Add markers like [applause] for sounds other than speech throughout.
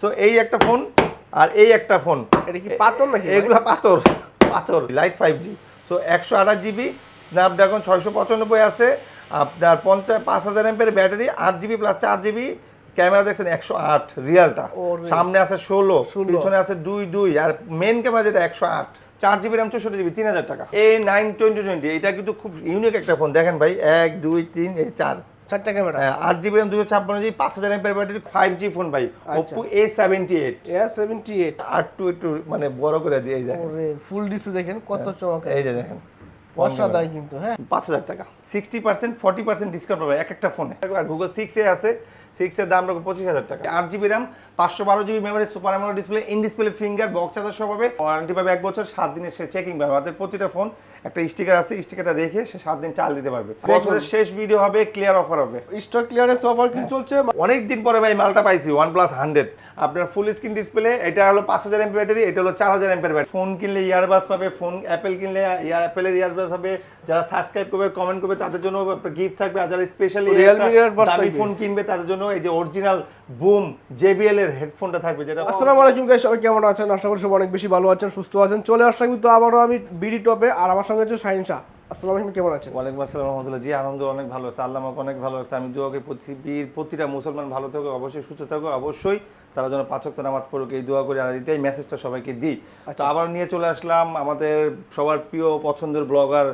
So এই একটা phone আর এই একটা ফোন এটা কি পাথর নাকি এগুলো পাথর পাথর। লাইট ফাইভ জি সো একশো আঠাশ জিবি স্ন্যাপড্রাগন ছয়শো পঁচানব্বই আছে। আপনার পঞ্চাশ পাঁচ হাজার এমপের ব্যাটারি আট জিবি প্লাস চার জিবি ক্যামেরা দেখছেন একশো আট রিয়ালটা। সামনে আছে ষোলো 16 পিছনে আছে দুই দুই। আর মেন ক্যামেরা যেটা একশো আট। চার জিবি র্যাম চৌষট্টি জিবি তিন হাজার টাকা। এ নাইন টোয়েন্টি টোয়েন্টি এটা কিন্তু খুব ইউনিক একটা ফোন দেখেন ভাই এক দুই তিন এই চার। চারটা ক্যামেরা। হ্যাঁ, আট জিবি র্যাম দুশো ছাপ্পান্ন জিবি পাঁচ হাজার এমপের ব্যাটারি ফাইভ জি ফোন ভাই। Oppo A seventy eight A seventy eight আর টু একটু মানে বড় করে দিয়ে এই দেখেন। ফুল ডিসপ্লে দেখেন কত চমক এই যে দেখেন। অসাধারণ কিন্তু হ্যাঁ। পাঁচ হাজার টাকা। Sixty percent forty percent discount পাবে এক একটা ফোনে আর গুগল সিক্স এ আছে সিক্স এর দাম রাখব পঁচিশ হাজার টাকা। আট জিবি র্যাম পাঁচশো বারো GB memory super AMOLED display in display finger box charger সহ পাবে ওয়ারেন্টি পাবে এক বছর সাত দিনের সে চেকিং পাবে। আমাদের প্রতিটা ফোন একটা স্টিকার আছে স্টিকারটা রেখে সে সাত দিন চাল দিতে পারবে। বছরের শেষ ভিডিও হবে ক্লিয়ার অফার হবে। স্টক ক্লিয়ারেন্স অফার কিন্তু চলছে। অনেক দিন পরে ভাই মালটা পাইছি ওয়ান প্লাস হান্ড্রেড আপনার ফুল স্ক্রিন ডিসপ্লে এটা হলো পাঁচ হাজার এমপি ব্যাটারি এটা হলো চার হাজার এমপের ব্যাটারি ফোন কিনলে ইয়ারবাস পাবে ফোন অ্যাপেল কিনলে ইয়ার অ্যাপেলের ইয়ারবাস হবে। যারা সাবস্ক্রাইব করবে কমেন্ট করবে তাদের জন্য গিফট থাকবে। আর যারা স্পেশালি দামি ফোন কিনবে তাদের জন্য এই যে অরিজিনাল বুম জেবিএল এর হেডফোনটা থাকবে যেটা আসসালামু আলাইকুম গাইস সবাই কেমন আছেন? আশা করি সবাই অনেক বেশি ভালো আছেন সুস্থ আছেন। চলে আসলাম কিন্তু আবারও আমি বিডি টপে আর আমার সঙ্গে আছে শাহিন শাহ। আসসালামু আলাইকুম কেমন আছেন? ওয়ালাইকুম আসসালাম রহমতুল্লাহ। জি আনন্দ অনেক ভালো আছে। আল্লাহ আমাকে অনেক ভালো আছে আমি দোয়াকে পৃথিবীর প্রতিটা মুসলমান ভালো থাকুক অবশ্যই সুস্থ থাকুক। অবশ্যই তারা যেন পাঁচক নামাজ পড়ুক এই দোয়া করে আর এটাই মেসেজটা সবাইকে দিই। তো আবার নিয়ে চলে আসলাম আমাদের সবার প্রিয় পছন্দের ব্লগার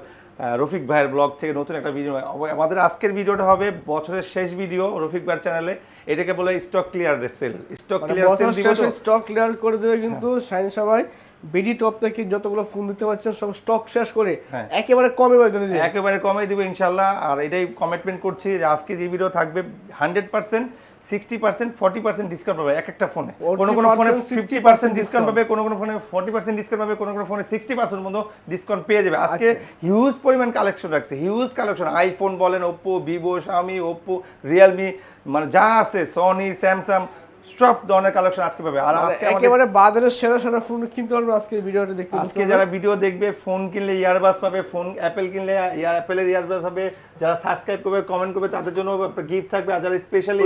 রফিক ভাইয়ের ব্লগ থেকে নতুন একটা ভিডিও আমাদের আজকের ভিডিওটা হবে বছরের শেষ ভিডিও রফিক ভাইয়ের চ্যানেলে এটাকে বলে stock clear sale stock clear sale stock clear করে দেবে কিন্তু শাহিন সবাই বিডি টপ থেকে যতগুলো ফোন দিতে পারছেন সব স্টক শেষ করে হ্যাঁ। একেবারে কমে করে দিবে একেবারে কমে দিব ইনশাল্লাহ আর এটাই কমিটমেন্ট করছি যে আজকে যে ভিডিও থাকবে hundred percent sixty percent forty percent discount পাবে এক একটা ফোনে। কোনো কোনো ফোনে ফিফটি পার্সেন্ট ডিসকাউন্ট পাবে কোনো কোনো ফোনে ফর্টি পার্সেন্ট ডিসকাউন্ট পাবে কোনো কোনো ফোনে সিক্সটি পার্সেন্ট মতো ডিসকাউন্ট পেয়ে যাবে। আজকে হিউজ পরিমাণ কালেকশন রাখছে হিউজ কালেকশন আইফোন বলেন Oppo Vivo Xiaomi Oppo Realme মানে যা আছে সনি স্যামসাং সব ধরনের কালেকশন আজকে পাবে। আর আজকে আমাদের একেবারে বাজারের সেরা সেরা ফোন কিনতে পারবে আজকে ভিডিওটা দেখতে আজকে যারা ভিডিও দেখবে ফোন কিনলে ইয়ারবাস পাবে ফোন অ্যাপেল কিনলে ইয়ার অ্যাপেলের ইয়ারবাস হবে যারা সাবস্ক্রাইব করবে কমেন্ট করবে তাদের জন্য গিফট থাকবে। আর যারা স্পেশালি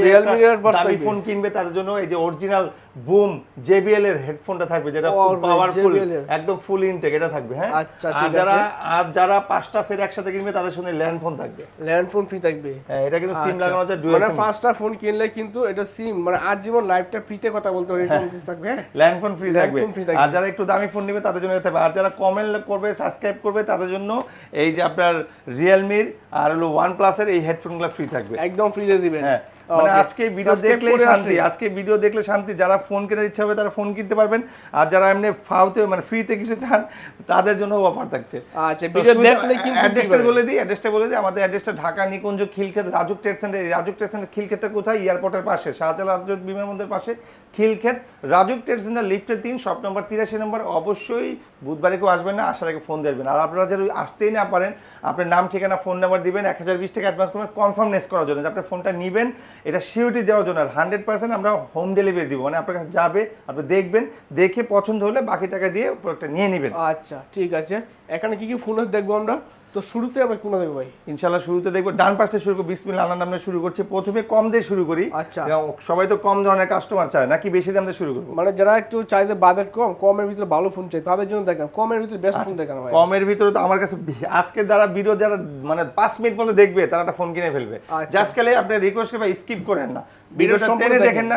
দামি ফোন কিনবে তাদের জন্য এই যে অরিজিনাল বুম জেবিএল এর হেডফোনটা থাকবে যেটা পাওয়ারফুল একদম ফুল ইনটেক এটা থাকবে হ্যাঁ? আচ্ছা, আর যারা। আর যারা পাঁচটা সেট একসাথে কিনবে তাদের সঙ্গে ল্যান্ড ফোন থাকবে। ল্যান্ড ফোন ফ্রি থাকবে। হ্যাঁ এটা কিন্তু সিম আচ্ছা। লাগানো আছে ডুয়াল মানে পাঁচটা ফোন কিনলে কিন্তু এটা সিম মানে আট জীবন লাইফটা ফ্রিতে কথা বলতে হবে এরকম কিছু থাকবে হ্যাঁ? ল্যান্ড ফোন ফ্রি থাকবে। আর যারা একটু দামি ফোন নেবে তাদের জন্য এটা থাকবে। আর যারা কমেন্ট করবে সাবস্ক্রাইব করবে তাদের জন্য এই যে আপনার রিয়েলমির আর হলো ওয়ান প্লাসের এই হেডফোনগুলো ফ্রি থাকবে। একদম ফ্রি দিয়ে দিবেন। হ্যাঁ। মানে. আজকে ভিডিও করে শান্তি আজকে ভিডিও দেখলে শান্তি। যারা ফোন কেনার ইচ্ছা হবে তারা ফোন কিনতে পারবেন। আর যারা এমনি ফাউতে মানে ফ্রিতে কিছু চান তাদের জন্য অফার থাকছে। আচ্ছা ভিডিও দেখলে কিন্তু অ্যাড্রেসটা বলে দিই অ্যাড্রেসটা বলে দিই। আমাদের অ্যাড্রেসটা Dhaka Nikunja Khilkhet Rajuk trade centre Rajuk trade centre খিলক্ষেতটা কোথায়? এয়ারপোর্টের পাশে শাহজালাল বিমানবন্দরের পাশে খিলক্ষেত। রাজুক ট্রেড সেন্টার লিফটের তিন শপ নম্বর তিরাশি নম্বর অবশ্যই বুধবারে কেউ আসবেন না আসার আগে ফোন দেবেন। আর আপনারা যারা আসতেই না পারেন আপনার নাম ঠিকানা ফোন নাম্বার দিবেন এক হাজার বিশ টাকা অ্যাডভান্স করবেন কনফার্মনেস করার জন্য। যে আপনার ফোনটা নেবেন এটা সিওরিটি দেওয়ার জন্য, আর হান্ড্রেড পার্সেন্ট আমরা হোম ডেলিভারি দিব। মানে আপনার কাছে যাবে, আপনি দেখবেন, দেখে পছন্দ হলে বাকি টাকা দিয়ে প্রোডাক্টটা নিয়ে নেবেন। আচ্ছা ঠিক আছে। এখানে কি কি ফোন দেখব আমরা? তো শুরুতে আমরা কোনটা দেখব ভাই? ইনশাল্লাহ শুরুতে দেখব। ডান পাশে শুরু করি বিসমিল্লাহ আল্লাহ নামে শুরু করছি। প্রথমে কম দিয়ে শুরু করি। আচ্ছা। সবাই তো কম ধরনের কাস্টমার চায় নাকি বেশি দাম দিয়ে শুরু করব? মানে যারা একটু চাইতে বাজেট কম কমের ভিতরে ভালো ফোন চাই তাদের জন্য দেখেন কমের ভিতরে বেস্ট ফোন দেখানো ভাই। কমের ভিতরে তো আমার কাছে আজকে যারা ভিডিও যারা মানে পাঁচ মিনিট পরে দেখবে তারা একটা ফোন কিনে ফেলবে। আচ্ছা। জাস্ট খালি আপনি রিকোয়েস্ট করবে স্কিপ করেন না। ভিডিওটা টেনে দেখেন। না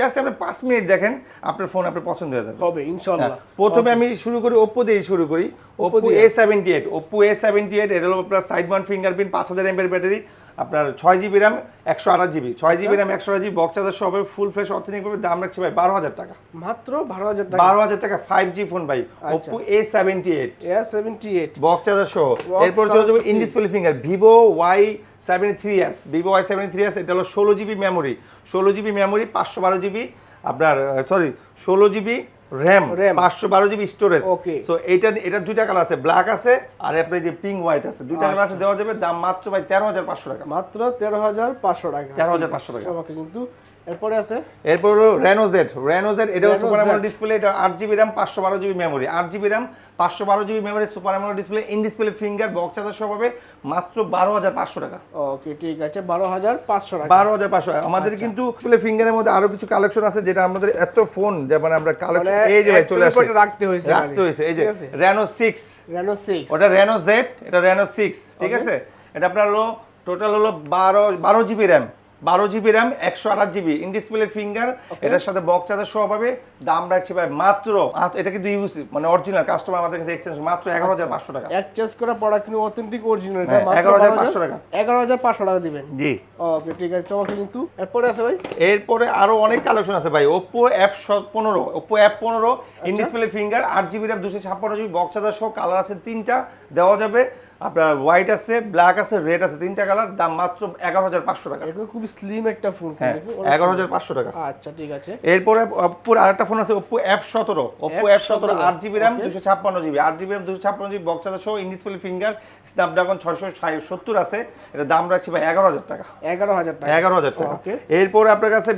জাস্ট আপনি পাঁচ মিনিট দেখেন আপনার ফোন আপনার পছন্দ হয়ে যাবে। হবে ইনশাল্লাহ হ্যাঁ, প্রথমে আমি শুরু করি ওপ্পো দিয়ে শুরু করি। Oppo A seventy eight Oppo A seventy eight এর হলো আপনার সাইড ওয়ান ফিঙ্গারপ্রিন্ট পাঁচ হাজার এমএর ব্যাটারি আপনার ছয় জিবি র্যাম একশো আঠাশ জিবি ছয় জিবি র্যাম একশো আঠাশ জিবি বক্স চার্জার সব ফুল ফ্রেশ অথেনিক ভাবে দাম রাখছে ভাই বারো হাজার টাকা। মাত্র বারো হাজার টাকা? বারো হাজার টাকা ফাইভ জি ফোন ভাই আচ্ছা। Oppo A seventy eight A seventy eight box charger সহ এরপর চলে যাব free। In display finger Vivo Y seventy three S Vivo Y seventy three S এটা হলো ষোলো জিবি মেমোরি ষোলো জিবি মেমোরি পাঁচশো বারো জিবি আপনার সরি ষোলো জিবি র্যাম। পাঁচশো বারো জিবি স্টোরেজ ওকে সো এইটা এটা দুইটা কালার আছে ব্ল্যাক আছে আর আপনি যে পিঙ্ক হোয়াইট আছে। দুইটা কালার আছে দেওয়া যাবে দাম মাত্র ভাই তেরো হাজার পাঁচশো টাকা। মাত্র তেরো হাজার পাঁচশো টাকা। 13,500 টাকা। আমাকে কিন্তু এরপরে আছে? এরপর হলো রেনোজেট রেনোজেট এটাও Reno সুপার অ্যামোলেড ডিসপ্লে এটা আট জিবি র্যাম পাঁচশো বারো জিবি মেমোরি আট জিবি র্যাম পাঁচশো বারো GB memory super AMOLED display in display finger box charger সহ পাবে মাত্র বারো হাজার পাঁচশো টাকা। ওকে ঠিক আছে বারো হাজার পাঁচশো টাকা। বারো হাজার পাঁচশো আমাদের আচ্ছা। কিন্তু ডিসপ্লে ফিঙ্গারের মধ্যে আরও কিছু কালেকশন আছে যেটা আমাদের এত ফোন যেমন আমরা কালেকশন মানে এই যে ভাই চলে আসছে। রাখতে হয়েছে রাখতে। হয়েছে এই যে? রেনো সিক্স রেনো সিক্স ওটা রেনো জেড এটা রেনো সিক্স ঠিক আছে? এটা আপনার হলো টোটাল হলো বারো বারো জিবি র্যাম বারো জিবি র্যাম একশো আঠাশ জিবি ইন ডিসপ্লে ফিঙ্গার এটার সাথে বক্স চার্জার সহ পাবে। দাম রাখছি ভাই মাত্র এটা কিন্তু ইউজ মানে অরিজিনাল কাস্টমার আমাদের কাছে এক্সচেঞ্জ মাত্র এগারো হাজার পাঁচশো টাকা। এক্সচেঞ্জ করা প্রোডাক্ট কিন্তু অথেন্টিক অরিজিনাল এগারো হাজার পাঁচশো টাকা। এগারো হাজার পাঁচশো টাকা দিবেন। জি। ওকে ঠিক আছে চমৎকার কিন্তু। এরপরে আছে ভাই? এরপরে আরও অনেক কালেকশন আছে ভাই ওপো অ্যাপ পনেরো ওপো অ্যাপ পনেরো আচ্ছা। ইন ফিঙ্গার আট জিবি র্যাম দুশো ছাপ্পান্ন জিবি বক্স চার্জার সহ কালার আছে তিনটা দেওয়া যাবে। আপনার হোয়াইট আছে ব্ল্যাক আছে রেড আছে তিনটা কালার দাম মাত্র এগারো হাজার পাঁচশো টাকা। এটা খুব স্লিম একটা ফোন হ্যাঁ এগারো হাজার পাঁচশো টাকা। আচ্ছা ঠিক আছে। এরপরে ওপ্পোর আরেকটা ফোন আছে ওপ্পো অ্যাপ সতেরো। ওপ্পো অ্যাপ সতেরো। আট জিবি র্যাম দুশো ছাপ্পান্ন জিবি আট জিবি র্যাম দুশো ছাপ্পান্ন জিবি বক্স চার্জার সহ ইনডিসপ্লে ফিঙ্গার স্ন্যাপড্রাগন ছয়শো সত্তর আছে। এটা দাম রাখছি ভাই এগারো হাজার টাকা। এগারো হাজার টাকা। এগারো হাজার টাকা। এরপরে আপনার কাছে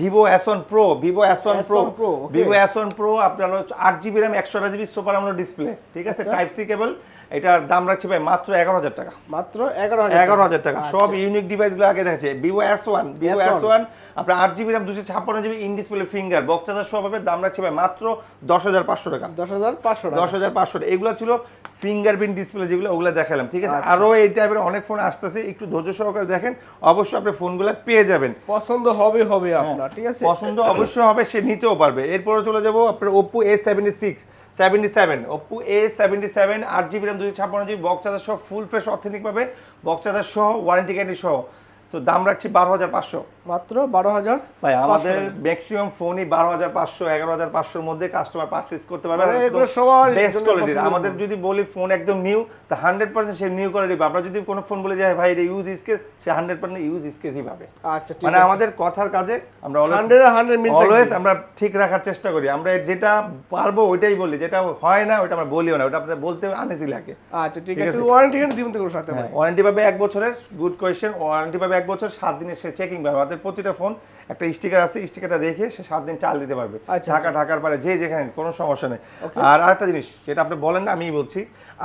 Vivo S one pro Vivo S one pro S1 Pro, okay. Vivo S one pro আপনার আট জিবি র্যাম একশো জিবি সুপার আমলো ডিসপ্লে ঠিক আছে। টাইপ সি কেবল এটার দাম রাখছি ভাই মাত্র এগারো হাজার টাকা। মাত্র এগারো হাজার এগারো হাজার টাকা। আচ্ছা। সব ইউনিক ডিভাইসগুলো আগে দেখছে। Vivo S one Vivo S1 S one আপনার আট জিবি র্যাম দুশো ছাপ্পান্ন GB in display finger box charger সব হবে দাম রাখছি ভাই মাত্র দশ হাজার পাঁচশো টাকা। দশ হাজার পাঁচশো টাকা। দশ হাজার পাঁচশো টাকা। এগুলো ছিল ফিঙ্গারপ্রিন্ট ডিসপ্লে যেগুলো ওগুলো দেখালাম ঠিক আছে? আচ্ছা। আরও এই টাইপের অনেক ফোন আসতেছে। একটু ধৈর্য সহকারে দেখেন অবশ্যই আপনি ফোনগুলো পেয়ে যাবেন। পছন্দ হবে হবে আপনার ঠিক আছে? পছন্দ অবশ্যই হবে সে নিতেও পারবে। এরপরে চলে যাব আপনার Oppo A seventy six seventy seven Oppo A seventy seven আট জিবি র্যাম দুশো ছাপ্পান্ন জিবি বক্স চার্জার সহ full fresh authentic box charger সহ ওয়ারেন্টি গ্যারেন্টি সহ। তো দাম রাখছি বারো হাজার পাঁচশো। মাত্র বারো হাজার ভাই আমাদের ম্যাক্সিমাম ফোনই বারো হাজার পাঁচশো এগারো হাজার পাঁচশোর মধ্যে কাস্টমার পারচেজ করতে পারবে। মানে বেস্ট কোয়ালিটির আমাদের যদি বলি ফোন একদম নিউ তা হান্ড্রেড পার্সেন্ট সে নিউ কোয়ালিটি আমরা যদি কোনো ফোন বলে যাই ভাই এটা ইউজ সে হান্ড্রেড পার্সেন্ট ইউজ পাবে। আচ্ছা মানে আমাদের কথার কাজে আমরা অলওয়েজ আমরা ঠিক রাখার চেষ্টা করি। আমরা যেটা পারব ওইটাই বলি। যেটা হয় না ওটা আমরা বলিও না। ওটা আপনার বলতে আনেজি লাগে। আচ্ছা ঠিক আছে। ওয়ারেন্টি দিবেন তো সাথে ওয়ারেন্টি পাবে এক বছরের। গুড কোয়েশ্চেন ওয়ারেন্টি পাবে এক বছর সাত দিনের সে চেকিং পাবে। আমাদের প্রতিটা ফোন একটা স্টিকার আছে স্টিকারটা রেখে সে সাত দিন চাল দিতে পারবে। আচ্ছা, ঢাকা ঢাকার পারে যে যেখানে কোনো সমস্যা নেই। আর আরেকটা জিনিস সেটা আপনি বলেন না আমিই বলছি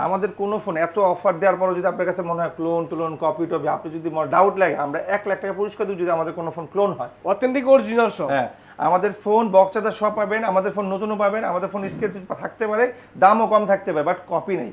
আমাদের কোনো ফোন এত অফার দেওয়ার পরও যদি আপনার কাছে মনে হয় ক্লোন টুলোন কপি টপি আপনি যদি ডাউট লাগে আমরা এক লাখ টাকা পুরস্কার দিই যদি আমাদের কোনো ফোন ক্লোন হয়। অথেন্টিক অরিজিনাল সব। হ্যাঁ আমাদের ফোন বক্সাদার সব পাবেন আমাদের ফোন নতুনও পাবেন আমাদের ফোন স্কেচ থাকতে পারে দামও কম থাকতে পারে বাট কপি নেই।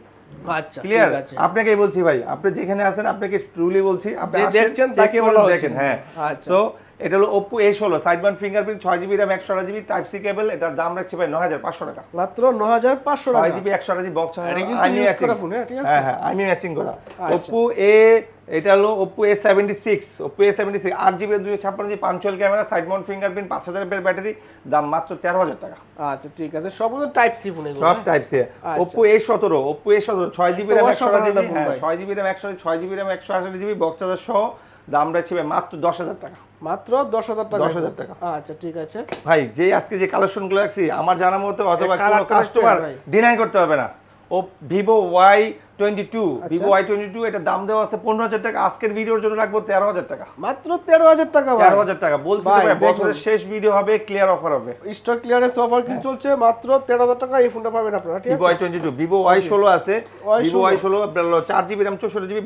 আচ্ছা ক্লিয়ার আপনাকেই বলছি ভাই আপনি যেখানে আছেন আপনাকে ট্রুলি বলছি আপনি দেখছেন তাকে বলা। দেখেন হ্যাঁ আচ্ছা। সো এটা হলো ওপো এ ষোলো সাইড বান ফিঙ্গারপ্রিন্ট ছয় জিবি র্যাম একশো জিবি টাইপ সি কেবল এটার দাম রাখছি ভাই নয় হাজার পাঁচশো টাকা। মাত্র ন হাজার পাঁচশো টাকা। জিবি একশো জিবি বক্স এটা আমি ম্যাচিং করা phone, হ্যাঁ, ঠিক আছে? হ্যাঁ হ্যাঁ আমি ম্যাচিং করা। আচ্ছা। ওপো এ এটা হলো Oppo A seventy six Oppo A seventy six আট জিবি দুশো ছাপ্পান্ন GB punch hole camera side mount fingerprint পাঁচ হাজার ব্যাটারি দাম মাত্র তেরো হাজার টাকা। আচ্ছা ঠিক আছে। সবগুলো টাইপ সি ফোন সব? টাইপ সি ওপো এ সতেরো ওপো এ সতেরো ছয় জিবি র্যাম একশো জিবি হ্যাঁ ছয় জিবি র্যাম একশো ছয় জিবি র্যাম একশো আঠাশ জিবি বক্স চার্জার সহ দাম রাখছি ভাই মাত্র দশ হাজার টাকা। মাত্র দশ হাজার টাকা। 10,000 টাকা। আচ্ছা ঠিক আছে। ভাই যে আজকে যে কালেকশনগুলো রাখছি আমার জানা মতো অথবা কোনো কাস্টমার ডিনাই করতে হবে না। ও ভিভো ওয়াই টোয়েন্টি টু আচ্ছা। ভিভো ওয়াই টোয়েন্টি টু এটা দাম দেওয়া আছে পনেরো হাজার টাকা। আজকের ভিডিওর জন্য রাখব তেরো হাজার টাকা। মাত্র তেরো হাজার টাকা ভাই। তেরো হাজার টাকা। বলছি তো ভাই, ভাই বছরের শেষ ভিডিও হবে ক্লিয়ার অফার হবে। স্টক ক্লিয়ারেন্স অফার কিন্তু চলছে মাত্র তেরো হাজার টাকা। এই ফোনটা পাবেন আপনারা ঠিক আছে? ওয়াই টোয়েন্টি ভিভো ওয়াই ষোলো আছে। ভিভো ওয়াই ষোলো। চার জিবি র্যাম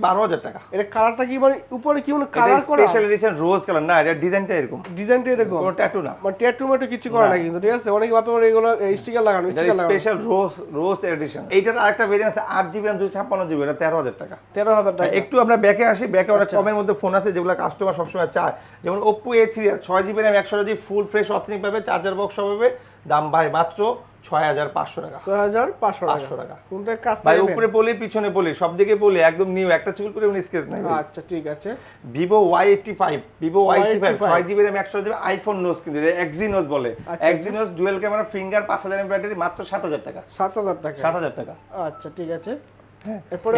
বারো হাজার টাকা। এটা কালারটা কি মানে উপরে কি মানে কালার করা? স্পেশাল এডিশন রোজ কালার না এটা ডিজাইনটা এরকম। ডিজাইনটা এরকম। কোনো ট্যাটু না। মানে ট্যাটু কিছু করা না। কিন্তু ঠিক আছে? অনেক ব্যাপারে এগুলো স্টিকার লাগানো স্টিকার লাগানো। স্পেশাল রোজ রোজ এডিশন এইটার আরেকটা ভেরিয়েন্ট আছে আট জিবি র্যাম দুশো ছাপ্পান্ন জিবি এটা তেরো হাজার টাকা। তেরো হাজার টাকা। একটু আমরা ব্যাকে আসি ব্যাকে অনেক আচ্ছা। কমের মধ্যে ফোন আছে যেগুলো কাস্টমার সবসময় চায়। যেমন এ থ্রি ছয় জিবি র্যাম একশো জিবি ফুল ফ্রেশ অথেনিক পাবে চার্জার বক্স পাবে। দাম ভাই মাত্র ছয় হাজার পাঁচশো টাকা। ছয় হাজার পাঁচশো পাঁচশো টাকা। কোনটা কাজ ভাই উপরে পলি পিছনে পলি সব দিকে পলি একদম নিউ একটা চুল করে স্কেচ নাই আচ্ছা ঠিক আছে। Vivo Y eighty five Vivo Y eighty five Y85 ছয় জিবি র্যাম একশো জিবি আইফোন নোজ কিন্তু এক্সিনোস বলে। এক্সিনোস ডুয়েল ক্যামেরা ফিঙ্গার পাঁচ হাজার ব্যাটারি মাত্র সাত হাজার টাকা। সাত হাজার টাকা। সাত হাজার টাকা। আচ্ছা ঠিক আছে।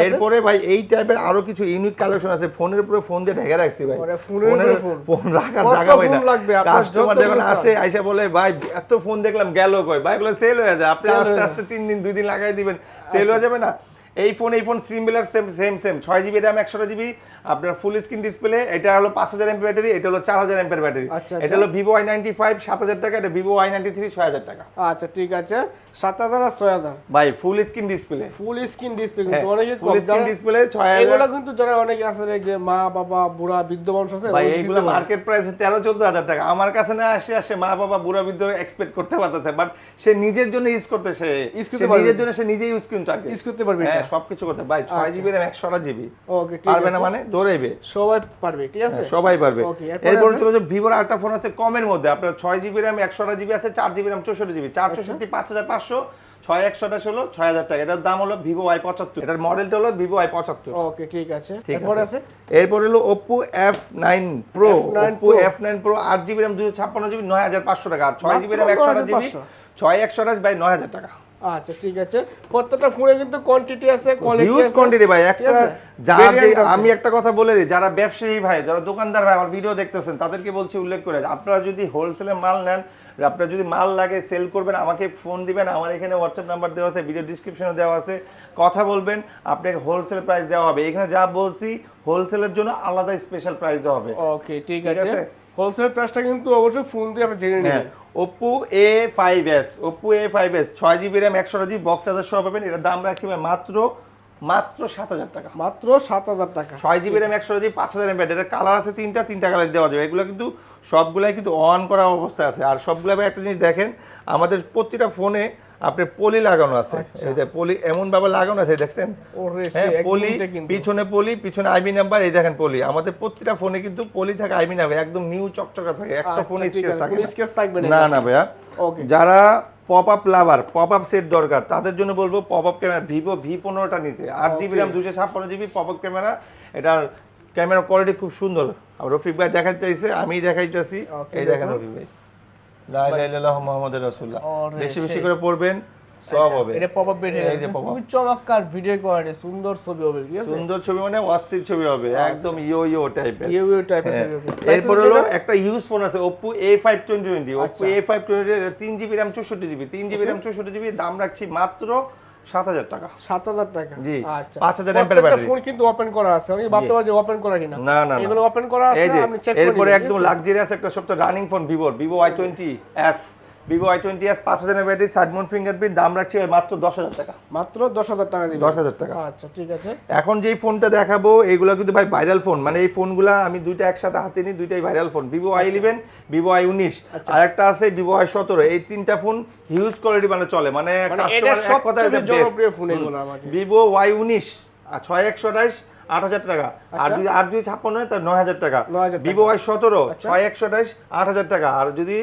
এরপরে ভাই এই টাইপের আরও কিছু ইউনিক কালেকশন আছে। ফোনের উপরে ফোন দিয়ে ঢেকে রাখছি ভাই। ফোনের ফোন। রাখার জায়গা হয় না। কাস্টমার যখন আসে আইসা বলে ভাই এত ফোন দেখলাম গেল কই? ভাই বলে সেল হয়ে যায়। আপনি আস্তে আস্তে তিন দিন দুই দিন লাগাই দিবেন। সেল হয়ে যাবে না? এই ফোন এই phone similar same same same ছয় জিবি র্যাম একশো জিবি আপনার ফুল স্ক্রিন ডিসপ্লে এটা হলো পাঁচ হাজার এমপি ব্যাটারি এটা হলো চার হাজার এমপের ব্যাটারি আচ্ছা, এটা হলো ভিভো আই নাইনটি ফাইভ সাত হাজার টাকা এটা ভিভো আই নাইনটি থ্রি ছয় হাজার টাকা। আচ্ছা ঠিক আছে। সাত হাজার আর ছয় হাজার। ভাই full screen display full screen display কিন্তু অনেকে ফুল স্ক্রিন ডিসপ্লে ছয় হাজার। এগুলো কিন্তু যারা অনেকে আছে যে মা বাবা বুড়া বৃদ্ধ মানুষ আছে ভাই এইগুলো মার্কেট প্রাইস তেরো চোদ্দ হাজার টাকা। আমার কাছে না আসে আসে মা বাবা বুড়া বৃদ্ধ এক্সপেক্ট করতে পারতেছে বাট সে নিজের জন্য ইউজ করতে সে নিজের জন্য সে নিজেই ইউজ কিন্তু Use করতে পারবে হ্যাঁ। সবকিছু করতে ভাই ছয় জিবি র্যাম একশো জিবি পারবে না মানে? দৌড়াইবে সবাই পারবে ঠিক আছে? হ্যাঁ, সবাই পারবে। এরপর? চলে যে ভিভোর আরেকটা ফোন আছে কমের মধ্যে। আপনার ছয় জিবি র্যাম একশো জিবি আছে চার জিবি র্যাম চৌষট্টি জিবি চার আচ্ছা। চৌষট্টি পাঁচ হাজার পাঁচশো ছয় একশোটা ষোলো ছয় হাজার টাকা। এটার দাম হলো ভিভো পঁচাত্তর। এটার মডেলটা হলো ভিভো আই পঁচাত্তর। ওকে ঠিক আছে। ঠিক আছে। এরপর হলো Oppo F nine pro F9 Oppo Pro। F nine pro আট জিবি র্যাম দুশো ছাপ্পান্ন জিবি নয় হাজার পাঁচশো টাকা। আর ছয় জিবি র্যাম একশো জিবি ছয় একশো বাই নয় হাজার টাকা। আচ্ছা ঠিক আছে প্রত্যেকটা ফোনে কিন্তু কোয়ান্টিটি আছে কোয়ালিটি হিউজ কোয়ান্টিটি ভাই একটা? যার। আমি একটা কথা বলে দিই যারা ব্যবসায়ী ভাই যারা দোকানদার ভাই আমার ভিডিও দেখতেছেন তাদেরকে বলছি উল্লেখ করে আপনারা যদি হোলসেলে মাল নেন আপনার যদি মাল লাগে সেল করবেন আমাকে ফোন দিবেন আমার এখানে হোয়াটসঅ্যাপ নাম্বার দেওয়া আছে ভিডিও ডিসক্রিপশনে দেওয়া আছে কথা বলবেন আপনাকে হোলসেল প্রাইস দেওয়া হবে এখানে যা বলছি হোলসেলের জন্য আলাদা স্পেশাল প্রাইস দেওয়া হবে ওকে ঠিক আছে? হোলসেল প্রাইসটা কিন্তু অবশ্যই ফোন দিয়ে আপনি জেনে হ্যাঁ। নেবেন। Oppo A five S Oppo A five S ছয় জিবি র্যাম একশো জিবি বক্স চার্জার সহ পাবেন। এটার দাম রাখছি ভাই মাত্র মাত্র সাত হাজার টাকা। মাত্র সাত হাজার টাকা। ছয় জিবি র্যাম একশো জিবি পাঁচ হাজার এমপি এটা কালার আছে তিনটা তিনটা কালার দেওয়া যাবে। এগুলো কিন্তু সবগুলাই কিন্তু অন করা অবস্থায় আছে। আর সবগুলো একটা জিনিস দেখেন আমাদের প্রতিটা ফোনে আপনার পলি লাগানো আছে। পলি এমন ভাবে লাগানো আছে দেখছেন? হ্যাঁ পলি পিছনে পলি পিছনে আইবি নাম্বার এই দেখেন পলি। আমাদের প্রতিটা ফোনে কিন্তু পলি থাকে আইবি নাম্বার একদম নিউ চকচকা থাকে। একটা আচ্ছা, ফোনে স্কেচ থাকে না। না না না ভাইয়া। যারা pop up lover pop up set দরকার তাদের জন্য বলব pop up camera Vivo V পনেরোটা নিতে। আট জিবি র্যাম দুশো ছাপ্পান্ন জিবি পপ আপ ক্যামেরা এটার ক্যামেরা কোয়ালিটি খুব সুন্দর। আর রফিক ভাই দেখাতে চাইছে আমি দেখাইতেছি। এই দেখেন। রফিক ভাই। লা ইলাহা ইল্লাল্লাহু মুহাম্মাদুর রাসূলুল্লাহ। বেশি বেশি করে পড়বেন সব হবে। এটা পপ আপ বের হয়ে গেছে। খুবই চমৎকার ভিডিও কোয়ালিটি সুন্দর ছবি হবে ঠিক আছে? সুন্দর ছবি মানে অস্থির ছবি হবে একদম ইয়ো ইয়ো টাইপের টাইপের। ছবি হবে। এরপর হলো একটা ইউজ ফোন আছে Oppo A five twenty twenty Oppo আচ্ছা। রাম চৌষট্টি জিবি তিন জিবি রাম চৌষট্টি জিবি দাম রাখছি মাত্র সাত হাজার টাকা। সাত হাজার টাকা? জি, আচ্ছা। 5000 ampere প্রত্যেকটা battery। ফোন কিন্তু ওপেন করা আছে। আমি ভাবতে পারি যে ওপেন করা কিনা। না, না। এগুলো ওপেন করা আছে আপনি চেক করে এরপরে একদম? লাক্সারিয়াস একটা সবটা রানিং ফোন ভিভোর Vivo I twenty S Vivo I twenty S পাঁচ হাজার ব্যাটারি সাইড মাউন্ট ফিঙ্গারপ্রিন্ট দাম রাখছি মাত্র দশ হাজার টাকা। মাত্র দশ হাজার টাকা দিবেন। দশ হাজার টাকা। আচ্ছা ঠিক আছে। এখন যেই ফোনটা দেখাবো এগুলো কিন্তু ভাই ভাইরাল ফোন মানে এই ফোনগুলো আমি দুইটা একসাথে হাতে নিই দুইটাই viral phone Vivo I eleven Vivo I উনিশ আচ্ছা। আর একটা আছে ভিভো আই সতেরো। এই তিনটা ফোন হিউজ কোয়ালিটি মানে চলে। মানে মানে customer এটা এক কথায়। জনপ্রিয় ফোন এগুলো আমাদের। ভিভো ওয়াই উনিশ আর ছয় একশো আঠাইশ আট হাজার টাকা। আর আচ্ছা। যদি আট যদি ছাপ্পান্ন হয় তার নয় হাজার টাকা। ভিভো ওয়াই সতেরো আচ্ছা। ছয় একশো আঠাইশ আট হাজার টাকা। আর যদি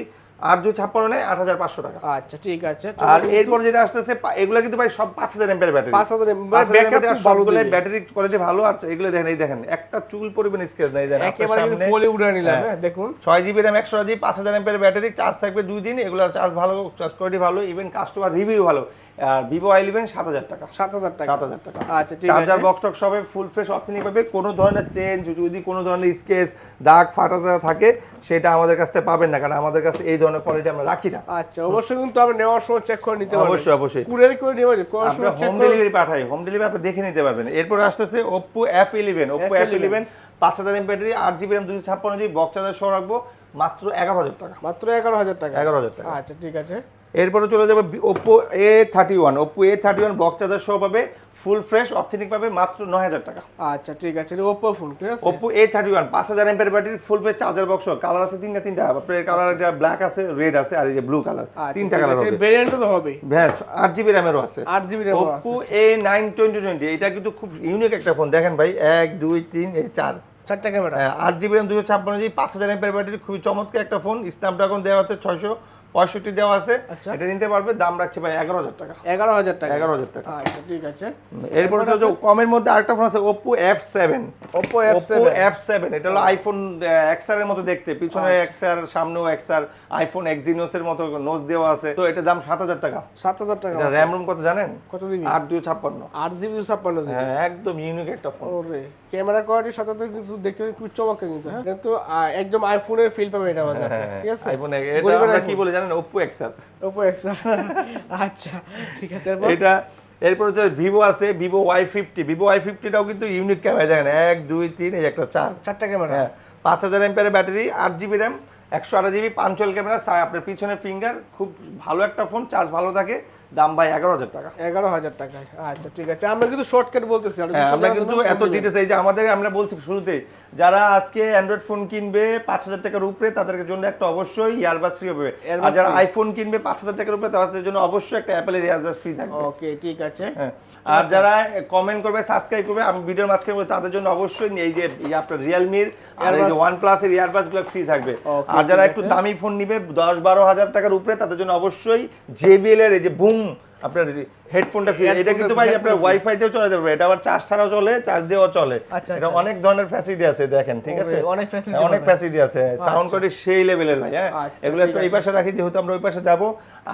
আট যদি ছাপ্পান্ন নেয় আট হাজার পাঁচশো টাকা। আচ্ছা ঠিক আছে। আর এরপর যেটা আসতেছে এগুলো কিন্তু ভাই সব পাঁচ হাজার এম্পের ব্যাটারি। পাঁচ হাজার সবগুলো ব্যাটারি কোয়ালিটি ভালো। আর এগুলো দেখেন এই দেখেন একটা চুল পরিমাণ স্কেচ নেই দেখেন একেবারে ফোলে উড়ে নিলাম হ্যাঁ। হ্যাঁ দেখুন। ছয় জিবি র্যাম একশো জিবি পাঁচ হাজার এমপের ব্যাটারি চার্জ থাকবে দুই দিন এগুলোর চার্জ ভালো চার্জ কোয়ালিটি ভালো ইভেন কাস্টমার রিভিউ ভালো। আর ভিভো আই ইলেভেন সাত হাজার টাকা। সাত হাজার টাকা। সাত হাজার টাকা। আচ্ছা ঠিক আছে। চার্জার বক্স টক সবে ফুল ফ্রেশ অথেনিক পাবে। কোনো ধরনের চেঞ্জ যদি কোনো ধরনের স্কেচ দাগ ফাটা থাকে সেটা আমাদের কাছ থেকে পাবেন না কারণ আমাদের কাছে এই ধরনের কোয়ালিটি আমরা রাখি না। আচ্ছা অবশ্যই কিন্তু আপনি নেওয়ার সময় চেক করে নিতে পারবেন। অবশ্যই অবশ্যই। কুরিয়ার করে নেবেন কোন আমরা সময় হোম ডেলিভারি পাঠাই হোম ডেলিভারি আপনি দেখে নিতে পারবেন। এরপর আসতেছে eleven Oppo F F11 eleven পাঁচ হাজার এম ব্যাটারি আট জিবি র্যাম দুশো ছাপ্পান্ন জিবি বক্স চার্জার সহ রাখব মাত্র এগারো হাজার টাকা। মাত্র এগারো হাজার টাকা। এগারো হাজার টাকা। আচ্ছা ঠিক আছে। এরপরে চলে যাবে Oppo A thirty one Oppo A thirty one box charger সহ পাবে ফুল ফ্রেশ অথেনিক পাবে মাত্র নয় হাজার টাকা। আচ্ছা ঠিক আছে ওপো ফোন ঠিক আছে? ওপ্পো এ থার্টি ওয়ান পাঁচ হাজার এমপের battery full fresh charger box colour আছে তিনটা তিনটা। আপনার কালার এটা ব্ল্যাক আছে রেড আছে আর এই যে ব্লু কালার আচ্ছা, তিনটা কালার হবে। ভেরিয়েন্টও তো হবে হ্যাঁ আট জিবি র্যামেরও আছে। আট GB RAM Oppo A nine twenty twenty এটা কিন্তু খুব ইউনিক একটা ফোন দেখেন ভাই এক দুই তিন চার। চারটা ক্যামেরা আট জিবি র্যাম দুশো ছাপ্পান্ন জিবি পাঁচ হাজার এমপের ব্যাটারি খুবই চমৎকার একটা ফোন স্ন্যাপড্রাগন দেওয়া আছে ছয়শো পঁয়ষট্টি দেওয়া আছে। আচ্ছা। এটা নিতে পারবে দাম রাখছে ভাই এগারো হাজার টাকা। এগারো হাজার টাকা। এগারো হাজার টাকা। আচ্ছা ঠিক আছে। এরপর হচ্ছে কমের মধ্যে আরেকটা ফোন আছে Oppo F seven Oppo F seven এটা হলো আইফোন এক্সআর এর মতো দেখতে। পিছনে আচ্ছা। এক্সআর সামনেও এক্সআর আইফোন এক্সিনোস এর মতো নোজ দেওয়া আছে। তো এটার দাম সাত হাজার টাকা। সাত হাজার টাকা। এটা র্যাম রুম কত জানেন? কত দিবি? আট দুই ছাপ্পান্ন। আট জিবি ছাপ্পান্ন হ্যাঁ একদম ইউনিক একটা ফোন ওরে ক্যামেরা কোয়ালিটির সাথে তো কিছু দেখতে খুব চমৎকার কিন্তু। হ্যাঁ। কিন্তু একদম আইফোনের ফিল পাবে এটা আমাদের। ঠিক আছে? আইফোন এটা আমরা কি বলে জানেন ওপো এক্সেল ওপো এক্সেল আচ্ছা ঠিক আছে? এটা এরপর হচ্ছে ভিভো আছে Vivo Y fifty Vivo Y ফিফটিটাও কিন্তু ইউনিক ক্যামেরা দেখেন এক দুই তিন এই একটা চার। চারটা ক্যামেরা হ্যাঁ পাঁচ হাজার এমপিয়ারের ব্যাটারি আট জিবি র্যাম একশো আট জিবি পাঞ্চল ক্যামেরা আপনার পিছনে ফিঙ্গার খুব ভালো একটা ফোন চার্জ ভালো থাকে। দাম ভাই এগারো হাজার টাকা। এগারো হাজার টাকায়। আচ্ছা ঠিক আছে। আমরা কিন্তু শর্টকাট বলতেছি হ্যাঁ আমরা কিন্তু এত ডিটেলস এই যে আমাদের আমরা বলছি শুরুতেই যারা আজকে অ্যান্ড্রয়েড ফোন কিনবে পাঁচ হাজার টাকার উপরে তাদের জন্য একটা অবশ্যই ইয়ারবাস ফ্রি হবে। আর যারা আইফোন কিনবে পাঁচ হাজার টাকার উপরে তাদের জন্য অবশ্যই একটা অ্যাপেলের ইয়ারবাস ফ্রি থাকবে। ওকে ঠিক আছে। হ্যাঁ। আর যারা কমেন্ট করবে সাবস্ক্রাইব করবে আমি ভিডিওর মাঝখানে বলব, তাদের জন্য অবশ্যই এই যে আপনার রিয়েলমির আর এই যে ওয়ান প্লাসের ফ্রি থাকবে। আর যারা একটু দামি ফোন নিবে দশ বারো হাজার টাকার উপরে তাদের জন্য অবশ্যই জেবিএল এর এই যে বুম 응. আপনার হেডফোনটা ফ্রি এটা কিন্তু ভাই আপনার ওয়াইফাই দিয়েও চলে যাবে এটা আবার চার্জ ছাড়াও চলে চার্জ দিয়েও চলে। আচ্ছা, এটা আচ্ছা। অনেক ধরনের ফ্যাসিলিটি আছে দেখেন ঠিক আছে? অনেক হ্যাঁ, অনেক ফ্যাসিলিটি আছে সাউন্ড কোয়ালিটি সেই লেভেলের ভাই হ্যাঁ? আচ্ছা, এগুলো একটু এই পাশে রাখি যেহেতু আমরা ওই পাশে যাব।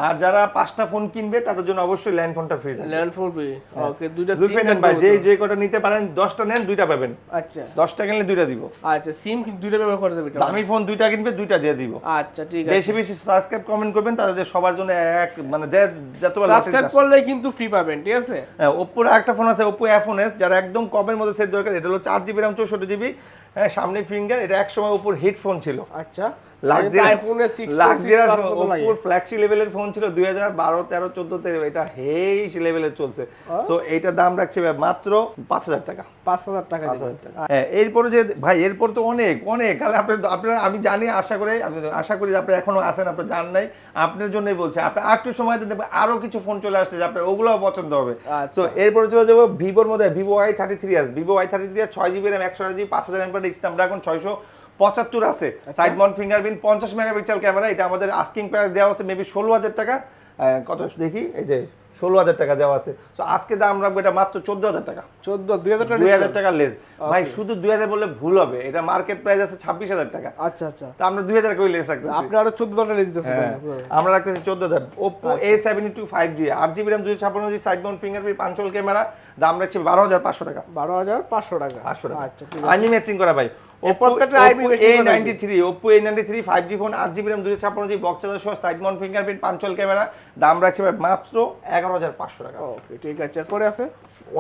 আর যারা পাঁচটা ফোন কিনবে তাদের জন্য অবশ্যই ল্যান্ড ফোনটা ফ্রি ল্যান্ড ফোন পে ওকে দুইটা সিম নেন ভাই যে যে কটা নিতে পারেন দশটা নেন দুইটা পাবেন। আচ্ছা। দশটা কিনলে দুইটা দিব। আচ্ছা সিম দুইটা ব্যবহার দামি ফোন দুইটা কিনবে দুইটা দিয়ে দিব। আচ্ছা ঠিক আছে। বেশি বেশি সাবস্ক্রাইব কমেন্ট করবেন তাদের সবার জন্য এক মানে যে যতবার সাবস্ক্রাইব করলে কিন্তু ফ্রি পাবেন ঠিক আছে? হ্যাঁ ওপ্পোর একটা ফোন আছে ওপ্পো এফ এস যারা একদম কমের মধ্যে সেট দরকার। এটা হলো চার জিবি র্যাম চৌষট্টি জিবি হ্যাঁ সামনে ফিঙ্গার এটা এক সময় ওপোর হেডফোন ছিল। আচ্ছা। লাক্সারি আইফোনে 6 লাক্সারিয়াস প্লাস মতো লাগে। ওপ্পোর ফ্ল্যাগশিপ লেভেলের ফোন ছিল দুই হাজার বারো তেরো চোদ্দোতে এটা হেইস লেভেলের চলছে। তো এইটার দাম রাখছে মাত্র পাঁচ হাজার টাকা। পাঁচ হাজার টাকা পাঁচ দিবেন। হাজার টাকা। হ্যাঁ এরপরে যে ভাই এরপর তো অনেক অনেক। তাহলে আপনার আপনারা আমি জানি আশা করে আশা করি যে আপনি এখনও আছেন আপনার জান নাই। আপনার জন্যই বলছি আপনি একটু সময় দেখবেন আরও কিছু ফোন চলে আসছে যে আপনার ওগুলোও পছন্দ হবে। আচ্ছা। তো এরপরে চলে যাব ভিভোর মধ্যে Vivo Y thirty three S Vivo Y thirty three ছয় জিবি র্যাম একশো জিবি পাঁচ হাজার এমপার স্ন্যাপড্রাগন ছয়শো পঁচাত্তর আছে। সাইড মাউন্ট ফিঙ্গারপ্রিন্ট পঞ্চাশ মেগাপিক্সেল ক্যামেরা এটা আমাদের আস্কিং প্রাইস দেওয়া হচ্ছে মেবি ষোলো হাজার টাকা। কত দেখি এই যে ষোলো হাজার টাকা দেওয়া আছে। তো আজকে দাম রাখব এটা মাত্র চোদ্দ হাজার টাকা। চোদ্দ দুই হাজার টাকা দুই হাজার টাকা লেস ভাই শুধু দুই হাজার বললে ভুল হবে। এটা মার্কেট প্রাইস আছে ছাব্বিশ হাজার টাকা। আচ্ছা আচ্ছা। তা আমরা দুই হাজার করে লেস রাখতেছি। আপনি আরও চোদ্দ টাকা দিতেছেন হ্যাঁ, আমরা রাখতেছি চোদ্দ হাজার। Oppo A seventy two five G আট জিবি র্যাম দুশো ছাপ্পান্ন G side mount fingerprint punch hole camera দাম রাখছি বারো হাজার পাঁচশো টাকা। বারো হাজার পাঁচশো টাকা। পাঁচশো টাকা। আচ্ছা আমি ম্যাচিং করা ভাই। Oppo A ninety three Oppo A ninety three five G phone আট জিবি র্যাম দুশো ছাপ্পান্ন জি বক্স চার্জার সহ সাইড মাউন্ট ফিঙ্গারপ্রিন্ট ক্যামেরা দাম রাখছি ভাই মাত্র এগারো হাজার পাঁচশো টাকা। ওকে ঠিক আছে এরপরে আছে?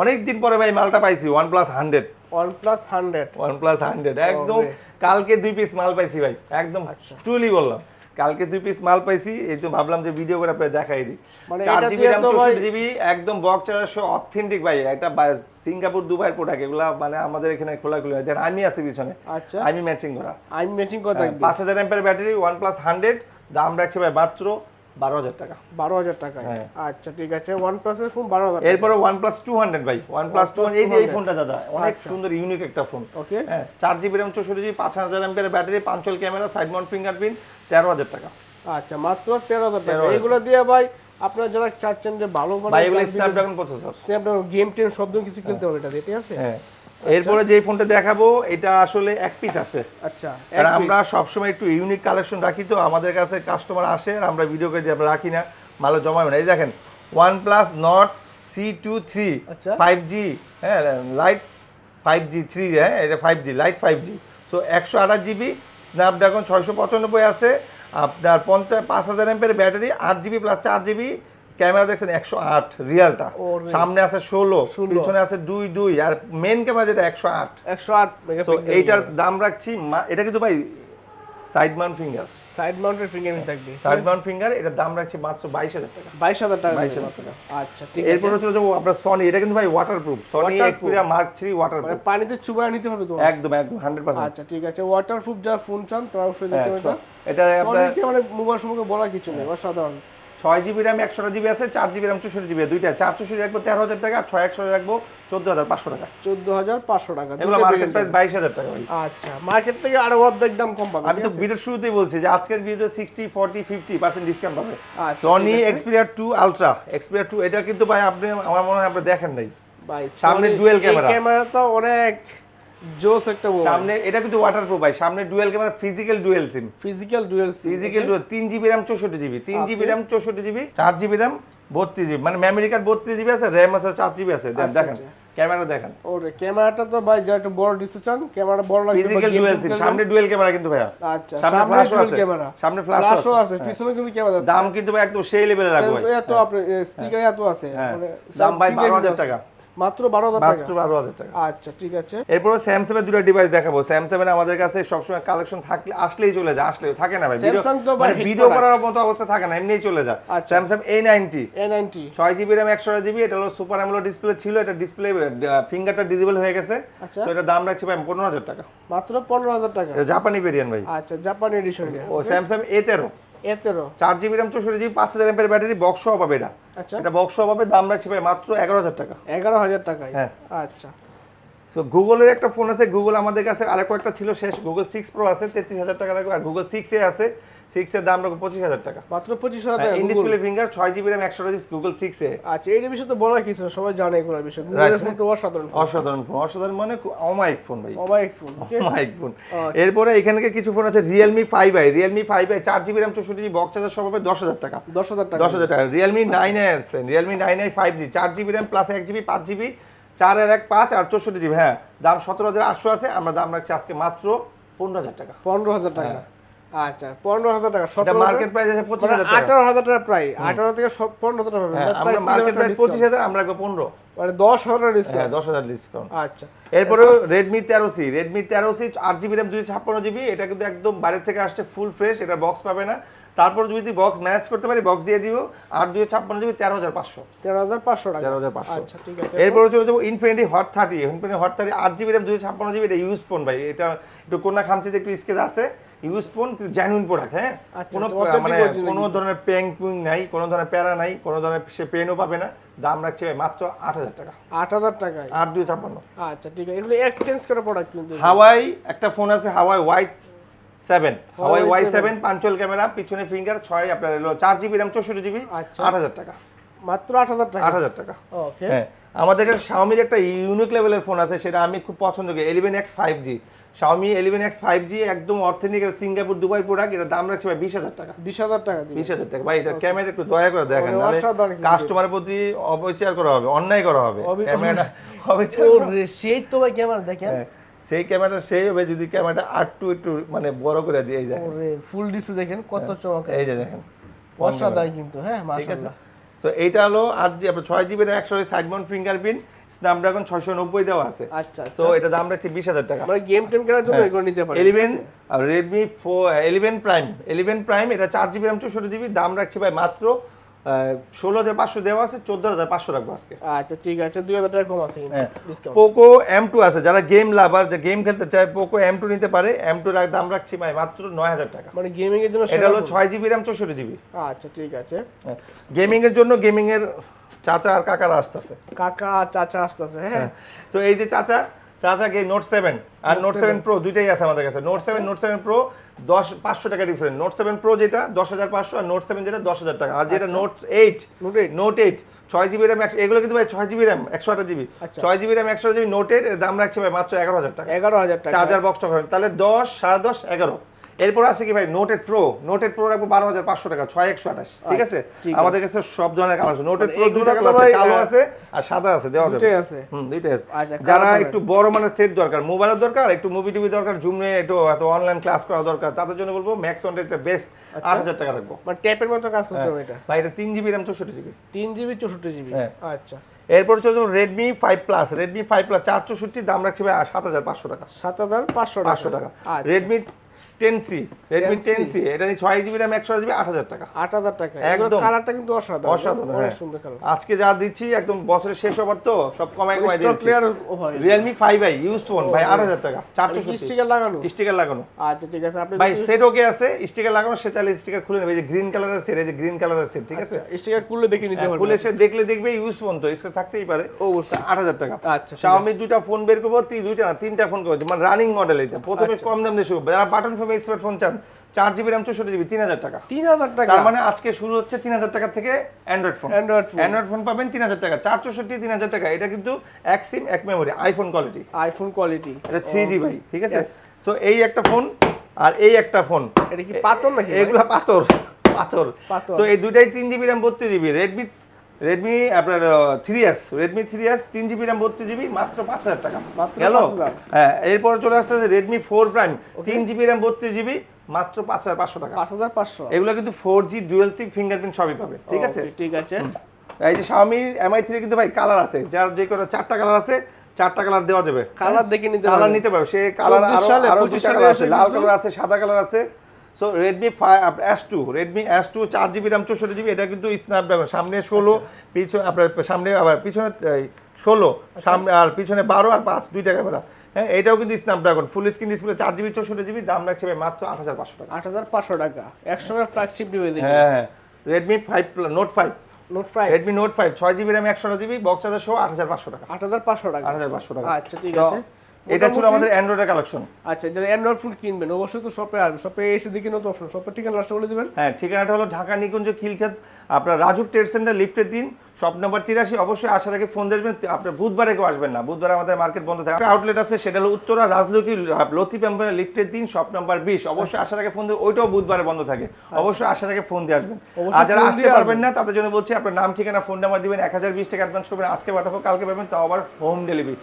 অনেক দিন পরে ভাই মালটা পাইছি OnePlus hundred OnePlus hundred OnePlus hundred একদম কালকে দুই পিস মাল পাইছি ভাই একদম আচ্ছা। ট্রুলি বললাম। কালকে দুই পিস মাল পাইছি এই তো ভাবলাম যে ভিডিও করে আপনাদের দেখাই দিই। মানে চার জিবি র্যাম চৌষট্টি জিবি একদম বক্স চার্জার অথেন্টিক ভাই। এটা বা- সিঙ্গাপুর দুবাইয়ের প্রোডাক্ট এগুলা মানে আমাদের এখানে খোলা খুলে দেখেন আমি আছি পিছনে। আচ্ছা। আমি ম্যাচিং করা। আমি ম্যাচিং করে পাঁচ হাজার ampere battery OnePlus hundred দাম রাখছে ভাই মাত্র বারো হাজার টাকা। বারো হাজার টাকা হ্যাঁ। আচ্ছা ঠিক আছে। ওয়ান প্লাসের ফোন বারো হাজার এরপরে ওয়ান প্লাস টু হান্ড্রেড ভাই। ওয়ান প্লাস টু এই যে এই ফোনটা দাদা অনেক আচ্ছা। সুন্দর ইউনিক একটা ফোন ওকে হ্যাঁ চার জিবি র্যাম চৌষট্টি জিবি পাঁচ হাজার এমপের battery punch hole camera side mount fingerprint তেরো হাজার টাকা। আচ্ছা মাত্র তেরো হাজার টাকা। এগুলো দিয়ে ভাই আপনারা যারা চাচ্ছেন যে ভালো ভাই এগুলো স্ন্যাপড্রাগন প্রসেসর গেম টেম শব্দ কিছু খেলতে হবে এটা দিয়ে, ঠিক আছে? হ্যাঁ। এরপরে যে ফোনটা দেখাবো এটা আসলে এক পিস আছে। আচ্ছা আমরা সবসময় একটু ইউনিক কালেকশন রাখি তো আমাদের কাছে কাস্টমার আসে আর আমরা ভিডিও করে আমরা রাখি না মাল জমাবে না। এই দেখেন OnePlus Nord C two three আচ্ছা। ফাইভ জি হ্যাঁ লাইট ফাইভ জি থ্রি হ্যাঁ এটা five G lite five G so একশো আঠাশ জিবি স্ন্যাপড্রাগন ছয়শো পঁচানব্বই আছে। আপনার পঞ্চাশ পাঁচ হাজার এমপের ব্যাটারি আট জিবি প্লাস চার জিবি ক্যামেরা দেখছেন একশো আট রিয়ালটা সামনে আছে ষোলো 16 পিছনে আছে দুই দুই আর মেন ক্যামেরা যেটা একশো আট। একশো আট এইটার দাম রাখছি এটা কিন্তু ভাই সাইড মাউন্ট ফিঙ্গার সাইড মাউন্টের ফিঙ্গারপ্রিন্ট থাকবে। সাইড মাউন্ট ফিঙ্গার এটার দাম রাখছে মাত্র বাইশ হাজার টাকা। বাইশ হাজার টাকা 22,000 দিবেন। টাকা। আচ্ছা ঠিক এরপর হচ্ছে আপনার সনি এটা কিন্তু ভাই waterproof Sony. Xperia mark three মানে ওয়াটারপ্রুফ পানিতে চুবায় নিতে হবে তো একদম একদম হান্ড্রেড পার্সেন্ট আচ্ছা ঠিক আছে। ওয়াটারপ্রুফ যারা ফোন চান তারা অবশ্যই দেখতে হবে এটা আপনার মানে মোবাইল সম্পর্কে বলা কিছু নেই অসাধারণ। ছয় জিবি র্যাম একশো জিবি আছে চার জিবি র্যাম চৌষট্টি জিবি দুইটা চার চৌষট্টি রাখব তেরো হাজার টাকা ছয় একশো রাখব চোদ্দ হাজার পাঁচশো টাকা। চোদ্দ হাজার পাঁচশো টাকা এগুলো মার্কেট প্রাইস বাইশ হাজার টাকা আচ্ছা মার্কেট থেকে আরও অর্ধেক দাম কম পাবে আমি তো ভিডিওর শুরুতেই বলছি যে আজকের video sixty forty fifty percent discount পাবে। সনি এক্সপিরিয়ার টু আলট্রা এক্সপিরিয়ার টু এটা কিন্তু ভাই আপনি আমার মনে হয় আপনি দেখেন নাই। ভাই সামনে এই camera। ক্যামেরা তো অনেক জোস একটা সামনে এটা কিন্তু ওয়াটারপ্রুফ ভাই। সামনে dual camera physical dual SIM physical dual physical dual তিন জিবি র্যাম চৌষট্টি জিবি তিন জিবি র্যাম চৌষট্টি জিবি চার জিবি র্যাম বত্রিশ জিবি মানে মেমোরি কার্ড বত্রিশ জিবি আছে র্যাম আছে চার জিবি আছে। আচ্ছা, দেখেন আচ্ছা। ক্যামেরা দেখেন। ওরে ক্যামেরাটা তো ভাই যা একটু বড় ডিসপ্লে চান ক্যামেরা বড় লাগবে ফিজিক্যাল ডুয়েল সিম সামনে ডুয়েল ক্যামেরা কিন্তু ভাইয়া। আচ্ছা সামনে সামনে flash ও dual আছে। ক্যামেরা সামনে ফ্ল্যাশও আছে। পিছনে কিন্তু ক্যামেরা দাম কিন্তু ভাই একদম সেই লেভেলে ভাই। এত আপনার স্পিকার এত আছে। হ্যাঁ। মানে দাম ভাই speaker বারো হাজার আছে। টাকা। মাত্র বারো হাজার মাত্র বারো হাজার টাকা। আচ্ছা ঠিক আছে। এরপর স্যামসাং এর দুটো ডিভাইস দেখাবো। স্যামসাং এর আমাদের কাছে সবসময় কালেকশন থাকলে আসলেই চলে যায় আসলেই থাকে না ভাই। ভিডিও মানে ভিডিও করার মতো অবস্থা থাকে না এমনিই চলে যায়। আচ্ছা। Samsung A ninety A ninety ছয় জিবি র্যাম একশো জিবি এটা হলো সুপার অ্যামোলেড ডিসপ্লে ছিল এটা ডিসপ্লে ফিঙ্গারটা ডিজেবল হয়ে গেছে। আচ্ছা। তো এটা দাম রাখছি ভাই পনেরো হাজার টাকা। মাত্র পনেরো হাজার টাকা। জাপানি ভেরিয়েন্ট ভাই। আচ্ছা জাপানি এডিশন ও স্যামসাং এ তেরো। এ তেরো চার জিবি র্যাম চৌষট্টি জিবি পাঁচ হাজার এমপের ব্যাটারি বক্স সহ পাবে এটা। আচ্ছা। এটা বক্স সহ পাবে দাম রাখছি ভাই মাত্র এগারো হাজার টাকা। এগারো হাজার টাকায়? হ্যাঁ। আচ্ছা। সো গুগলের একটা ফোন আছে গুগল আমাদের কাছে আরেক একটা ছিল শেষ গুগল সিক্স প্রো আছে তেত্রিশ হাজার টাকা রাখব আর গুগল সিক্স এ আছে সিক্স এর দাম রাখব পঁচিশ হাজার টাকা। মাত্র পঁচিশ হাজার হ্যাঁ, টাকা ইন ফিঙ্গার ছয় জিবি র্যাম একশো জিবি গুগল সিক্স এ। আচ্ছা এই বিষয়ে তো বলার কিছু সবাই জানে এগুলোর বিষয়। গুগলের ফোন তো অসাধারণ অসাধারণ ফোন অসাধারণ মানে অমায়িক ফোন ভাই। অমায়িক ফোন অমায়িক ফোন এরপরে এখানে কিছু ফোন আছে Realme five I Realme five I চার জিবি র্যাম চৌষট্টি জিবি বক্স চার্জার সব হবে দশ হাজার টাকা। দশ হাজার টাকা। দশ হাজার টাকা। রিয়েলমি নাইন আছে Realme nine I five G চার জিবি র্যাম প্লাস এক জিবি পাঁচ জিবি চার আর এক পাঁচ আর চৌষট্টি জিবি। হ্যাঁ দাম সতেরো হাজার আটশো আছে আমরা দাম রাখছি আজকে মাত্র পনেরো হাজার টাকা। পনেরো হাজার টাকা। আচ্ছা পনেরো হাজার টাকা সতেরো মার্কেট প্রাইস আছে পঁচিশ হাজার আঠারো হাজার টাকা প্রায় আঠারো থেকে পনেরো হাজার টাকা পাবেন। হ্যাঁ প্রায় আমরা মার্কেট প্রাইস পঁচিশ হাজার আমরা পনেরো। মানে দশ হাজার ডিসকাউন্ট হ্যাঁ দশ হাজার ডিসকাউন্ট আচ্ছা। এরপরে রেডমি তেরো সি রেডমি তেরো সি আট জিবি র্যাম দুশো ছাপ্পান্ন জিবি এটা কিন্তু একদম বাইরে থেকে আসছে ফুল ফ্রেশ এটা বক্স পাবে না। তারপর যদি বক্স ম্যানেজ করতে পারি বক্স দিয়ে দিব আট দুশো ছাপ্পান্ন জিবি তেরো হাজার পাঁচশো। তেরো হাজার পাঁচশো টাকা। তেরো হাজার পাঁচশো। আচ্ছা ঠিক আছে। এরপরে চলে যাব Infinix hot thirty Infinix hot thirty আট জিবি র্যাম দুশো ছাপ্পান্ন জিবি এটা ইউজ ফোন ভাই। এটা একটু কোনা খামচিতে একটু স্কেচ আছে। ইউজ ফোন কিন্তু জেনুইন প্রোডাক্ট হ্যাঁ? আচ্ছা, কোনো আচ্ছা, মানে কোনো ধরনের পেং পুং নাই কোনো ধরনের প্যারা নাই কোনো ধরনের সে পেনও পাবে না দাম রাখছে মাত্র আট হাজার টাকা। আট হাজার টাকায়? আট দুশো ছাপ্পান্ন। আচ্ছা ঠিক আছে। এগুলো এক্সচেঞ্জ করা প্রোডাক্ট কিন্তু হাওয়াই একটা ফোন আছে Huawei Y seven. Huawei Y seven punch hole camera পিছনে ফিঙ্গার ছয় আপনার চার জিবি র্যাম চৌষট্টি জিবি আচ্ছা। আট হাজার টাকা। মাত্র আট হাজার টাকা? আট হাজার টাকা। ওকে হ্যাঁ। আমাদের একটা শাওমির একটা ইউনিক লেভেলের ফোন আছে সেটা আমি খুব পছন্দ করি eleven X five G Xiaomi eleven X five G একদম অর্থেনিক সিঙ্গাপুর দুবাই প্রোডাক্ট এটা দাম রাখছে ভাই বিশ হাজার টাকা। বিশ হাজার টাকা বিশ হাজার টাকা। ভাই এটা ক্যামেরা একটু দয়া করে দেখেন মানে। কাস্টমারের প্রতি অপচার করা হবে অন্যায় করা হবে। অবি- ক্যামেরা [laughs] অবিচার সেই তো ভাই ক্যামেরা দেখেন। হ্যাঁ, সেই ক্যামেরাটা সেই হবে যদি ক্যামেরাটা আটটু একটু মানে বড় করে দিয়ে এই দেখেন। ফুল ডিসপ্লে দেখেন কত চমৎকার। এই যে দেখেন। অসাধারণ কিন্তু হ্যাঁ মাশাআল্লাহ। তো এইটা হলো আর জি আপনার ছয় জিবি একশো সাইড মাউন্ট ফিঙ্গারপ্রিন্ট স্ন্যাপড্রাগন ছয়শো নব্বই দেওয়া আছে। আচ্ছা সো এটা দাম রাখছে বিশ হাজার টাকা। মানে গেম টেম খেলার হ্যাঁ। জন্য এগুলো নিতে পারেন। Eleven Redmi four eleven prime eleven prime এটা চার জিবি র্যাম চৌষট্টি জিবি দাম রাখছে ভাই মাত্র ষোলো হাজার পাঁচশো দেওয়া আছে চোদ্দ হাজার পাঁচশো রাখব আজকে। আচ্ছা ঠিক আছে দুই হাজার টাকা কম আছে হ্যাঁ। পোকো এম টু আছে যারা গেম লাভার যে গেম খেলতে চায় পোকো এম টু নিতে পারে। এম টু দাম রাখছি ভাই মাত্র নয় হাজার টাকা। মানে গেমিং এর জন্য এটা হলো ছয় জিবি র্যাম চৌষট্টি জিবি। আচ্ছা ঠিক আছে। গেমিং এর জন্য গেমিং এর চাচা আর কাকারা আসতেছে। কাকা চাচা আসতেছে হ্যাঁ। তো এই যে চাচা চাচাকে নোট সেভেন আর নোট সেভেন প্রো দুইটাই আছে আমাদের কাছে। Note seven note seven pro দশ পাঁচশো টাকা ডিফারেন্ট নোট সেভেন প্রো যেটা দশ হাজার পাঁচশো আর নোট সেভেন যেটা দশ হাজার টাকা। আর যেটা নোট এইট নোট এইট ছয় জিবি র্যাম এগুলো কিন্তু ভাই ছয় জিবি র্যাম একশো আটা জিবি আচ্ছা। ছয় জিবি র্যাম একশো জিবি নোটের দাম রাখছে ভাই মাত্র এগারো হাজার টাকা। এগারো হাজার টাকা। চার্জার বক্স তাহলে দশ সাড়ে দশ এগারো। এরপর আছে কি ভাই? নোটেড প্রো নোটেড প্রো রাখব বারো হাজার পাঁচশো টাকা ছয় একশো আঠাশ ঠিক আছে? আচ্ছা, আমাদের কাছে সব ধরনের কালার আছে। নোটেড মানে প্রো দুইটা এগুলো কালার আছে কালো আছে আর সাদা আছে দেওয়া যাবে। আছে। হুম দুইটাই আছে। আচ্ছা, যারা একটু বড় মানের সেট দরকার মোবাইলের দরকার একটু মুভি টিভি দরকার জুম নিয়ে একটু অনলাইন ক্লাস করা দরকার তাদের জন্য বলব ম্যাক্স ওয়ান বেস্ট আট হাজার টাকা রাখব। মানে ট্যাপের মতো কাজ করতে হবে এটা? ভাই এটা তিন জিবি র্যাম চৌষট্টি জিবি তিন জিবি চৌষট্টি জিবি হ্যাঁ। আচ্ছা। এরপর যাব Redmi five plus Redmi five plus চার চৌষট্টি দাম রাখছি ভাই সাত হাজার পাঁচশো টাকা। সাত হাজার পাঁচশো পাঁচশো টাকা। আচ্ছা। Redmi ten C Redmi 10C ten C এটা নিয়ে ছয় জিবি র্যাম একশো জিবি আট হাজার টাকা। আট হাজার টাকা। একদম। কালারটা কিন্তু অসাধারণ অসাধারণ, অনেক হ্যাঁ। সুন্দর কালার আজকে যা দিচ্ছি একদম বছরের শেষ হবার তো সব কমাই কমাই দিচ্ছি clear over Realme five I use phone ভাই আট হাজার টাকা চারশো স্টিকার লাগানো? স্টিকার লাগানো। আচ্ছা ঠিক আছে। আপনি ভাই সেট ওকে আছে স্টিকার লাগানো সে চাইলে স্টিকার খুলে নেবে। যে গ্রিন কালারের সেট এই যে গ্রিন কালারের সেট ঠিক আছে? স্টিকার খুললে দেখে নিতে হ্যাঁ, পারবেন খুলে সে দেখলে দেখবে ইউজ ফোন তো স্ক্রিন থাকতেই পারে। অবশ্যই। আট হাজার টাকা। আচ্ছা শাওমি দুইটা ফোন বের করব দুইটা না তিনটা ফোন করব মানে রানিং মডেল এটা প্রথমে আচ্ছা। কম দাম দিয়ে শুরু যারা বাটন ফোন স্মার্টফোন চান। চার জিবি র্যাম চৌষট্টি জিবি তিন হাজার টাকা। তিন হাজার টাকা। তার মানে আজকে শুরু হচ্ছে তিন হাজার টাকা থেকে Android phone Android phone Android phone পাবেন তিন হাজার টাকা। চার চৌষট্টি তিন হাজার টাকা। এটা কিন্তু এক সিম এক memory iPhone quality iPhone quality এটা থ্রি জি ভাই ঠিক আছে? সো এই একটা ফোন আর এই একটা ফোন এটা কি পাতল নাকি এগুলা পাথর পাথর। পাথর। সো এই দুইটাই তিন জিবি র্যাম বত্রিশ জিবি রেডমি রেডমি আপনার three S Redmi three S তিন জিবি র্যাম বত্রিশ জিবি মাত্র পাঁচ হাজার টাকা। গেল? হ্যাঁ এরপরে চলে আসতেছে রেডমি ফোর প্রাইম তিন জিবি র্যাম বত্রিশ জিবি মাত্র পাঁচ হাজার পাঁচশো টাকা। পাঁচ হাজার পাঁচশো। এগুলো কিন্তু four G dual SIM fingerprint সবই পাবে ঠিক আছে? ঠিক আছে। এই যে Xiaomi Mi 3 কিন্তু ভাই কালার আছে যার যে কোনো চারটা কালার আছে চারটা কালার দেওয়া যাবে কালার দেখে নিতে কালার নিতে পারবে সে কালার আরও আরও 25 দুইটা কালার আছে লাল কালার আছে সাদা কালার আছে so Redmi five S two Redmi S two চার জিবি র্যাম চৌষট্টি জিবি এটা কিন্তু স্ন্যাপড্রাগন সামনে ষোলো আচ্ছা। পিছনে আপনার সামনে আবার পিছনে ষোলো সামনে আর পিছনে বারো আর পাঁচ দুইটা ক্যামেরা হ্যাঁ এটাও কিন্তু স্ন্যাপড্রাগন ফুল স্ক্রিন ডিসপ্লে চার জিবি চৌষট্টি জিবি দাম রাখছে ভাই মাত্র আট হাজার পাঁচশো টাকা। আট হাজার পাঁচশো টাকা। একসময় ফ্ল্যাগশিপ দিবে হ্যাঁ Redmi five note five note five Redmi note five ছয় জিবি র্যাম একশো জিবি বক্স চার্জার সহ আট হাজার পাঁচশো টাকা। আট হাজার পাঁচশো টাকা। আট হাজার পাঁচশো টাকা। আচ্ছা ঠিক আছে। এটা ছিল আমাদের অ্যান্ড্রয়েডের কালেকশন আচ্ছা যারা অ্যান্ড্রয়েড ফোন কিনবেন অবশ্যই তো শপে আসবে শপে এসে দেখে নতুন অপশন শপের ঠিকানা লাস্টে বলে দিবেন। হ্যাঁ ঠিকানাটা হলো ঢাকা নিকুঞ্জ খিলক্ষেত। আপনার রাজু ট্রেড সেন্টার লিফটের দিন। শপ নাম্বার তিরাশি অবশ্যই আসার আগে ফোন দেবেন আপনার বুধবারে কেউ আসবেন না। বুধবার আমাদের মার্কেট বন্ধ থাকে। আউটলেট আছে সেটা হলো উত্তরা রাজলক্ষ্মী লতিফ এম্পায়ার লিফটের দিন শপ নাম্বার বিশ। অবশ্যই আসার আগে ফোন দিয়ে ওইটাও বুধবারে বন্ধ থাকে। অবশ্যই আসার আগে ফোন দিয়ে আসবেন। আর যারা আসতে পারবেন। না তাদের জন্য বলছি আপনার নাম ঠিকানা ফোন নাম্বার দিবেন। এক হাজার বিশ টাকা অ্যাডভান্স করবেন। আজকে পাঠাবো কালকে পাবেন তাও আবার হোম ডেলিভারি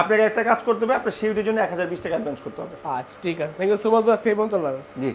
আপনাকে একটা কাজ করতে হবে আপনার সিউটির জন্য এক হাজার বিশ টাকা অ্যাডভান্স করতে হবে। আচ্ছা ঠিক আছে। Thank you so much G.